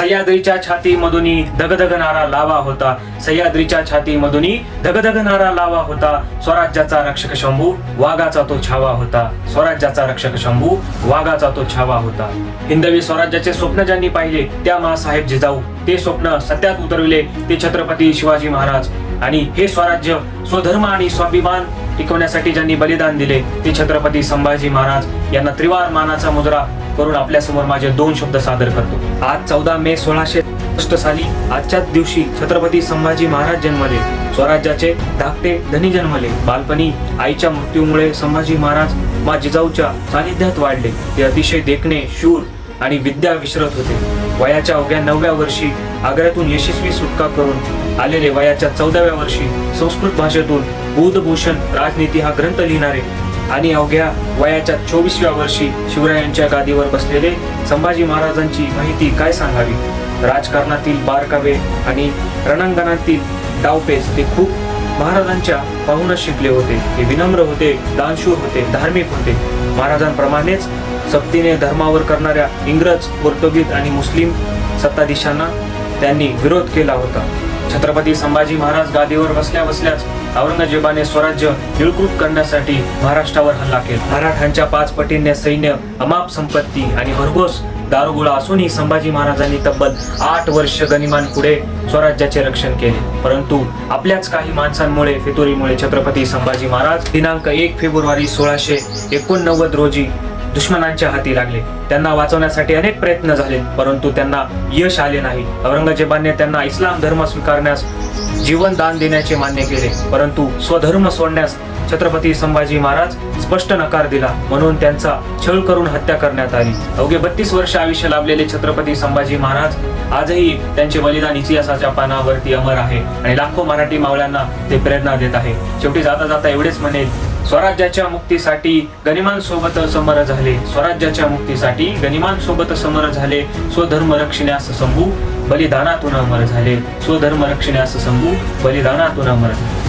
सह्याद्रीच्या छाती मधुनी धगधगणारा लावा होता. सह्याद्रीच्या छाती मधुनी धगधगणारा लावा होता. स्वराज्याचा रक्षक शंभू वाघाचा तो छावा होता. स्वराज्याचा रक्षक शंभू वाघाचा तो छावा होता. हिंदवी स्वराज्याचे स्वप्न ज्यांनी पाहिले त्या मासाहेब जिजाऊ. ते स्वप्न सत्यात उतरविले ते छत्रपती शिवाजी महाराज. आणि हे स्वराज्य स्वधर्म आणि स्वाभिमान टिकवण्यासाठी ज्यांनी बलिदान दिले ते छत्रपती संभाजी महाराज यांना त्रिवार मानाचा मुजरा करून आपल्यासमोर माझे दोन शब्द सादर करतो. आज चौदा मे सोळाशे साली आजच्याच दिवशी छत्रपती संभाजी महाराज जन्मले. स्वराज्याचे धाकटे धनी जन्मले. बालपणी आईच्या मृत्यूमुळे संभाजी महाराज मा जिजाऊच्या सानिध्यात वाढले. ते अतिशय देखणे शूर आणि विद्या विसरत होते. वयाच्या अवघ्या नवव्या वर्षी आग्र्यातून यशस्वी सुटका करून आलेले वयाच्या चौदाव्या वर्षी संस्कृत भाषेतून बुधभूषण राजनीती हा ग्रंथ लिहिणारे आणि अवघ्या वयाच्या चोवीसव्या वर्षी शिवरायांच्या गादीवर बसलेले संभाजी महाराजांची माहिती काय सांगावी? राजकारणातील बारकावे आणि रणांगणातील डावपेच ते खूप महाराजांच्या पाहूनच शिकले होते. ते विनम्र होते दानशूर होते धार्मिक होते. महाराजांप्रमाणेच सक्तीने धर्मावर करणाऱ्या इंग्रज पोर्तुगीज आणि मुस्लिम सत्ताधीशांना त्यांनी विरोध केला होता. छत्रपती संभाजी महाराज गादीवर बसल्या बसल्याच औरंगजेबाने स्वराज्य निळकृत करण्यासाठी महाराष्ट्रावर हल्ला केला. मराठ्यांच्या पाच पटींनी सैन्य अमाप संपत्ती आणि भरघोस दारुगोळा असूनही संभाजी महाराजांनी तब्बल आठ वर्ष गनिमान पुढे स्वराज्याचे रक्षण केले. परंतु आपल्याच काही माणसांमुळे फितुरीमुळे छत्रपती संभाजी महाराज दिनांक एक फेब्रुवारी सोळाशे एकोणनव्वद रोजी दुश्मनांच्या हाती लागले. त्यांना वाचवण्यासाठी अनेक प्रयत्न झाले परंतु त्यांना यश आले नाही. औरंगजेबाने त्यांना इस्लाम धर्म स्वीकारण्यास जीवन दान देण्याचे मान्य केले परंतु स्वधर्म सोडण्यास छत्रपती संभाजी महाराज स्पष्ट नकार दिला म्हणून त्यांचा छळ करून हत्या करण्यात आली. अवघे बत्तीस वर्ष आयुष्य लाभलेले छत्रपती संभाजी महाराज आजही त्यांचे बलिदान इतिहासाच्या पानावरती अमर आहे आणि लाखो मराठी मावळ्यांना ते प्रेरणा देत आहे. शेवटी जाता जाता एवढेच म्हणेल स्वराज्याच्या मुक्तीसाठी गनिमान सोबत समर झाले. स्वराज्याच्या मुक्तीसाठी गनिमान सोबत समर झाले. स्वधर्म रक्षण्यास संभू बलिदानातून अमर झाले. स्वधर्म रक्षण्यास संभू बलिदानातून अमर झाले.